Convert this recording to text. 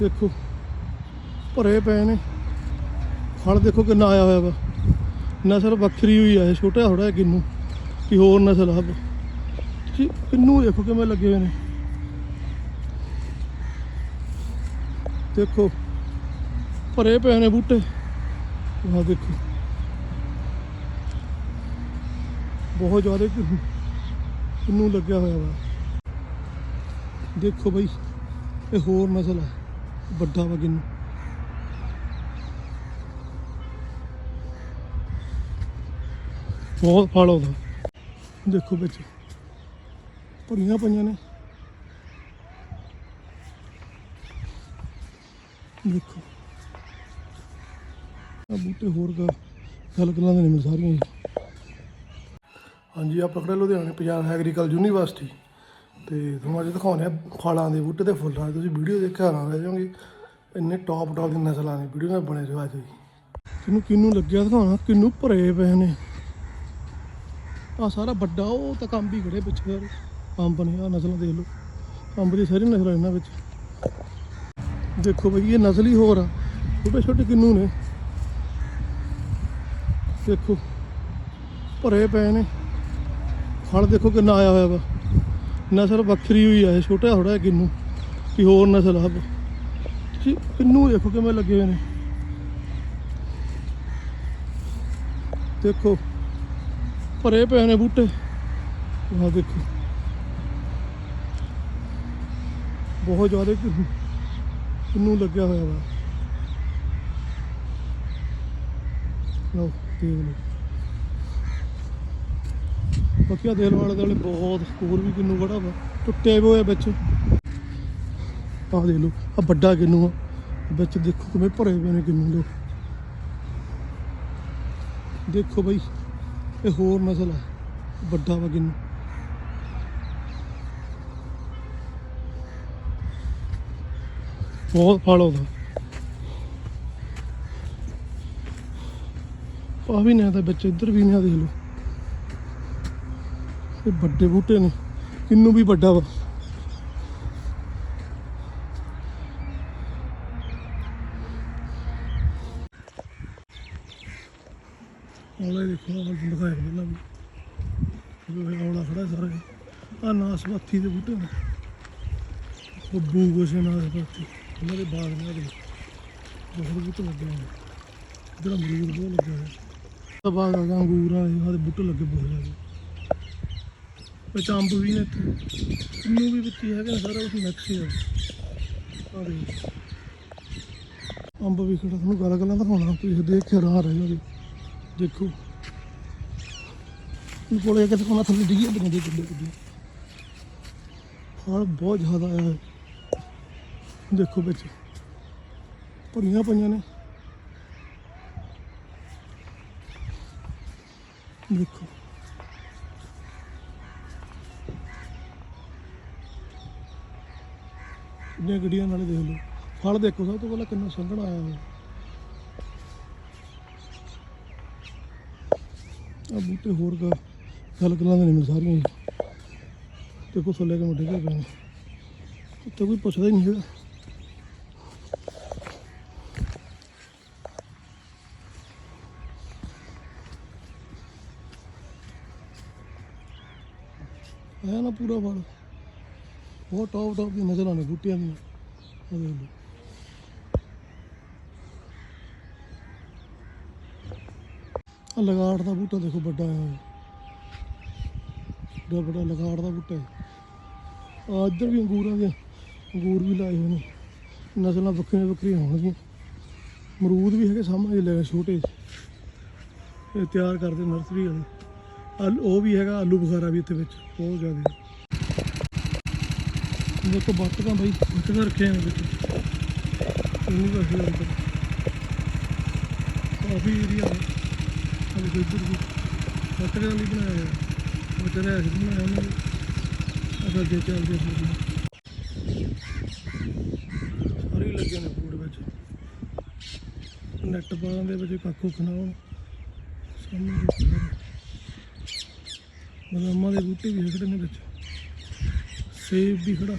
ਦੇਖੋ, ਭਰੇ ਪਏ ਨੇ। ਫਲ ਦੇਖੋ ਕਿੰਨਾ ਆਇਆ ਹੋਇਆ ਵਾ। ਨਸਲ ਵੱਖਰੀ ਹੋਈ ਆ, ਇਹ ਛੋਟਾ ਥੋੜਾ ਕਿੰਨੂ, ਕਿ ਹੋਰ ਨਸਲ ਆ ਜੀ, ਕਿੰਨੂ ਦੇਖੋ ਕਿਵੇਂ ਲੱਗੇ ਹੋਏ ਨੇ। ਦੇਖੋ, ਭਰੇ ਪਏ ਨੇ ਬੂਟੇ। ਆਹ ਦੇਖੋ। ਬਹੁਤ ਜ਼ਿਆਦਾ ਕਿੰਨੂ ਲੱਗਿਆ ਹੋਇਆ ਵਾ। ਦੇਖੋ ਬਈ, ਇਹ ਹੋਰ ਨਸਲ ਹੈ ਵੱਡਾ ਵਾ ਕਿੰਨੂ ਬਹੁਤ ਫਲ ਉਹਦਾ ਦੇਖੋ ਵਿੱਚ। ਭਰੀਆਂ ਪਈਆਂ ਨੇ। ਦੇਖੋ। ਆ ਬੂਟੇ ਹੋਰ ਗਾ। ਗੱਲ ਕਰਾਂ ਦੇ ਨੇ ਸਾਰੀਆਂ ਹਾਂਜੀ ਆ ਪਕੜੇ ਲੁਧਿਆਣੇ, ਪੰਜਾਬ ਐਗਰੀਕਲਚਰ ਯੂਨੀਵਰਸਿਟੀ ਤੇ ਤੁਹਾਨੂੰ ਅੱਜ ਦਿਖਾਉਂਦੇ ਆ ਫਲਾਂ ਦੇ ਬੂਟੇ ਤੇ ਫੁੱਲਾਂ ਦੇ। ਤੁਸੀਂ ਵੀਡੀਓ ਦੇਖ ਕੇ ਹੈਰਾਨ ਰਹਿ ਜਾਓਗੇ ਇੰਨੇ ਟੌਪ ਟੌਪ ਦੀ ਨਸਲਾਂ ਦੀ ਵੀਡੀਓ ਨਾਲ ਬਣੇ ਜੋ ਅੱਜ ਕਿਨੂੰ ਕਿਨੂੰ ਲੱਗਿਆ ਦਿਖਾਉਣਾ? ਕਿਨੂੰ ਭਰੇ ਪਏ ਨੇ? ਆ ਸਾਰਾ ਵੱਡਾ, ਉਹ ਤਾਂ ਕੰਮ ਹੀ ਖੜੇ ਪਿੱਛੇ ਯਾਰ ਅੰਬ ਨੇ ਆ ਨਸਲਾਂ ਦੇਖ ਲਓ। ਅੰਬ ਦੀ ਸਾਰੀ ਨਸਲਾਂ ਇਹਨਾਂ ਵਿੱਚ। ਦੇਖੋ ਬਈ, ਇਹ ਨਸਲ ਹੀ ਹੋਰ ਆ। ਛੋਟੇ ਛੋਟੇ ਕਿੰਨੂ ਨੇ? ਦੇਖੋ, ਭਰੇ ਪਏ ਨੇ। ਫਲ ਦੇਖੋ ਕਿੰਨਾ ਆਇਆ ਹੋਇਆ ਵਾ। ਨਸਲ ਵੱਖਰੀ ਹੋਈ ਆ, ਇਹ ਛੋਟਾ ਥੋੜਾ ਕਿੰਨੂ ਕਿ ਹੋਰ ਨਸਲ ਆ ਜੀ ਕਿੰਨੂ ਦੇਖੋ ਕਿਵੇਂ ਲੱਗੇ ਹੋਏ ਨੇ। ਦੇਖੋ, ਭਰੇ ਪਏ ਨੇ ਬੂਟੇ। ਆਹ ਦੇਖੋ। ਬਹੁਤ ਜ਼ਿਆਦਾ ਕਿੰਨੂ ਕਿੰਨੂ ਲੱਗਿਆ ਹੋਇਆ ਵਾ। ਲਓ, ਦੇਖ ਲਓ। ਬਾਕੀ ਆ ਦੇਲ ਵਾਲੇ ਦੁਆਲੇ ਬਹੁਤ ਹੋਰ ਵੀ ਕਿੰਨੂ ਖੜਾ ਵਾ। ਟੁੱਟੇ ਹੋਏ ਆ ਵਿੱਚ। ਆਹ ਦੇਖ ਲਓ ਆ ਵੱਡਾ ਕਿੰਨੂ ਆ। ਵਿੱਚ ਦੇਖੋ ਕਿਵੇਂ ਭਰੇ ਪਏ ਨੇ ਕਿੰਨੂ ਲੋ ਦੇਖੋ ਬਈ, ਇਹ ਹੋਰ ਨਸਲ ਆ। ਵੱਡਾ ਵਾ ਕਿੰਨੂ। ਬਹੁਤ ਫਲ ਉਹਦਾ ਆ ਵੀ ਨੇ ਤਾਂ ਵਿੱਚ, ਇੱਧਰ ਵੀ ਨੇ ਆ ਦੇਖ ਲਓ। ਇਹ ਵੱਡੇ ਬੂਟੇ ਨੇ। ਕਿੰਨੂ ਵੀ ਵੱਡਾ ਵਾ। ਔਲਾ ਦੇਖੋ ਔਲਾ ਦਿਖਾਇਆ ਪਹਿਲਾਂ ਵੀ। ਇਹ ਔਲਾ ਖੜਾ ਸਾਰਾ। ਆ ਨਾਸਪਾਤੀ ਦੇ ਬੂਟੇ ਨੇ। ਉਹ ਬੂਗੋ ਨਾਸਪਾਤੀ। ਉਹਨਾਂ ਦੇ ਬਾਗ ਨੇ ਉਹਦੇ ਬਹੁਤ ਬੂਟੇ ਲੱਗੇ ਨੇ। ਜਿਹੜਾ ਅਮਰੂਦ ਬਹੁਤ ਲੱਗਾ ਹੋਇਆ। ਤਾਂ ਬਾਗ ਆ ਗਿਆ ਅੰਗੂਰਾਂ ਦੇ ਬੂਟੇ ਲੱਗੇ ਬਹੁਤ ਜ਼ਿਆਦਾ। ਵਿੱਚ ਅੰਬ ਵੀ ਨੇ ਇੱਥੇ ਕਿੰਨੂ ਵੀ ਵਿੱਚ ਹੈਗਾ ਸਾਰਾ ਕੁਝ ਮਿਕਸ ਹੀ ਆ। ਆਹ ਅੰਬ ਵੀ ਖੜਾ ਤੁਹਾਨੂੰ ਗੱਲ ਗੱਲਾਂ ਦਿਖਾਉਣਾ, ਤੁਸੀਂ ਦੇਖ ਕੇ ਰਾਹ ਰਹੇ ਹੋਗੇ ਦੇਖੋ। ਇਹ ਕੋਲੇ ਕਿਤੇ ਕੋਨਾ ਥੱਲੇ ਡਿੱਗੀ ਬੰਦੇ ਕਿੱਡੇ ਕਿੱਡੇ ਫਲ ਬਹੁਤ ਜ਼ਿਆਦਾ ਆਇਆ ਹੈ ਦੇਖੋ ਵਿੱਚ। ਭਰੀਆਂ ਪਈਆਂ ਨੇ। ਦੇਖੋ। ਕਿੰਨੀਆਂ ਗੱਡੀਆਂ ਨਾਲੇ ਦੇਖ ਲਓ। ਫਲ ਦੇਖੋ, ਸਭ ਤੋਂ ਪਹਿਲਾਂ ਕਿੰਨਾ ਸੰਘਣਾ ਆਇਆ ਹੋਇਆ। ਆ ਬੂਟੇ ਹੋਰ ਗਾ ਗੱਲ ਗੱਲਾਂ ਦੇ ਨੇ ਸਾਰੀਆਂ ਹੀ ਦੇਖੋ ਥੱਲੇ ਕਿਵੇਂ ਡਿੱਗੇ ਪਏ ਨੇ। ਉੱਤੇ ਕੋਈ ਪੁੱਛਦਾ ਹੀ ਨਹੀਂ ਹੈਗਾ। ਆਇਆ ਨਾ ਪੂਰਾ ਫਲ। ਬਹੁਤ ਟੌਪ ਟੌਪ ਦੀ ਨਜ਼ਰ ਆਣੇ ਬੂਟਿਆਂ ਦੀਆਂ। ਆਹ ਦੇਖ ਲਓ। ਆ ਲਗਾੜ ਦਾ ਬੂਟਾ ਦੇਖੋ, ਵੱਡਾ ਆਇਆ ਬੜਾ ਬੜਾ ਲਗਾੜ ਦਾ ਬੂਟਾ ਹੈ। ਆ ਇੱਧਰ ਵੀ ਅੰਗੂਰਾਂ ਦੇ ਅੰਗੂਰ ਵੀ ਲਾਏ ਹੋਏ ਨੇ। ਨਸਲਾਂ ਵੱਖਰੀਆਂ ਵੱਖਰੀਆਂ ਹੋਣਗੀਆਂ। ਮਰੂਦ ਵੀ ਹੈਗੇ ਸਾਹਮਣੇ ਲੈ ਛੋਟੇ ਇਹ ਤਿਆਰ ਕਰਦੇ ਨਰਸਰੀ ਵਾਲੇ। ਆਲੂ ਉਹ ਵੀ ਹੈਗਾ, ਆਲੂ ਬੁਖਾਰਾ ਵੀ ਇੱਥੇ ਵਿੱਚ, ਬਹੁਤ ਜ਼ਿਆਦਾ। ਦੇਖੋ ਬੱਤਕਾਂ ਬਈ ਬੱਤਕਾਂ ਰੱਖੇ ਨੇ ਵਿੱਚ। ਇਹਨੂੰ ਕਾਫੀ ਅੰਦਰ। ਕਾਫੀ ਏਰੀਆ ਹੈ ਅਰੇ ਇੱਧਰ ਵੀ। ਬੱਤਕਾਂ ਲਈ ਬਣਾਇਆ ਹੋਇਆ। ਬੱਤਕਾਂ ਐਸੇ ਬਣਾਇਆ ਉਹਨੇ। ਅਗਰ ਜੇ ਚੱਲਦੇ ਫਿਰ। ਸਾਰੇ ਲੱਗੇ ਨੇ ਫੂਡ ਵਿੱਚ। ਨੈਟ ਪਾਉਣ ਦੇ ਵਿੱਚ ਕੱਖ ਕੁੱਖ ਸਾਹਮਣੇ ਦੇਖੋ। ਬਦਾਮਾਂ ਦੇ ਬੂਟੇ ਵੀ ਖੜੇ ਨੇ ਵਿੱਚ। ਸੇਬ ਵੀ ਖੜਾ।